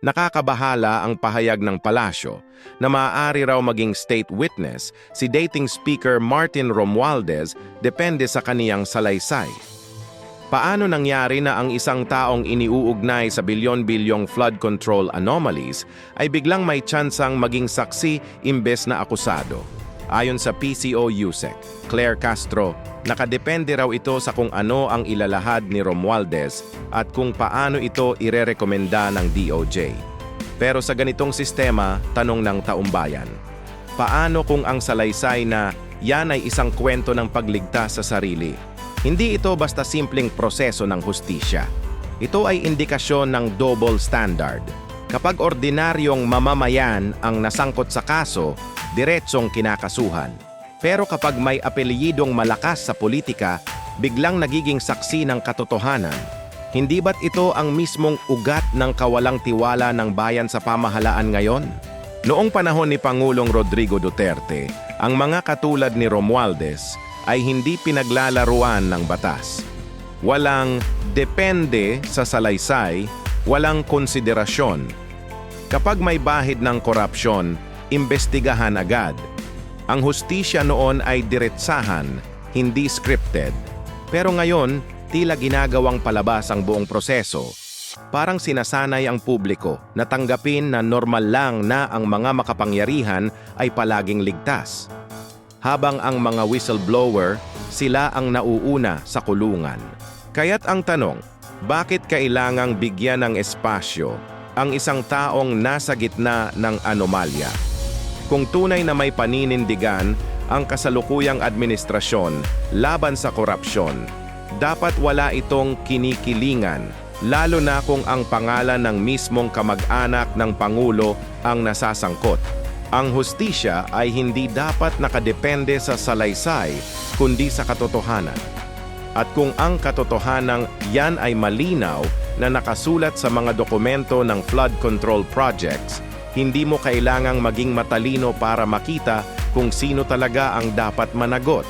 Nakakabahala ang pahayag ng palasyo na maaari raw maging state witness si dating speaker Martin Romualdez depende sa kaniyang salaysay. Paano nangyari na ang isang taong iniuugnay sa bilyon-bilyong flood control anomalies ay biglang may tsansang maging saksi imbes na akusado? Ayon sa PCO USEC, Claire Castro, nakadepende raw ito sa kung ano ang ilalahad ni Romualdez at kung paano ito irerekomenda ng DOJ. Pero sa ganitong sistema, tanong ng taumbayan, paano kung ang salaysay na yan ay isang kwento ng pagligtas sa sarili? Hindi ito basta simpleng proseso ng hustisya. Ito ay indikasyon ng double standard. Kapag ordinaryong mamamayan ang nasangkot sa kaso, diretsong kinakasuhan. Pero kapag may apelyidong malakas sa politika, biglang nagiging saksi ng katotohanan. Hindi ba't ito ang mismong ugat ng kawalang tiwala ng bayan sa pamahalaan ngayon? Noong panahon ni Pangulong Rodrigo Duterte, ang mga katulad ni Romualdez ay hindi pinaglalaruan ng batas. Walang depende sa salaysay, walang konsiderasyon. Kapag may bahid ng korupsyon, imbestigahan agad. Ang hustisya noon ay diretsahan, hindi scripted. Pero ngayon, tila ginagawang palabas ang buong proseso. Parang sinasanay ang publiko na tanggapin na normal lang na ang mga makapangyarihan ay palaging ligtas. Habang ang mga whistleblower, sila ang nauuna sa kulungan. Kaya't ang tanong, bakit kailangang bigyan ng espasyo ang isang taong nasa gitna ng anomalya? Kung tunay na may paninindigan ang kasalukuyang administrasyon laban sa korupsyon, dapat wala itong kinikilingan, lalo na kung ang pangalan ng mismong kamag-anak ng Pangulo ang nasasangkot. Ang hustisya ay hindi dapat nakadepende sa salaysay, kundi sa katotohanan. At kung ang katotohanang yan ay malinaw na nakasulat sa mga dokumento ng flood control projects, hindi mo kailangang maging matalino para makita kung sino talaga ang dapat managot.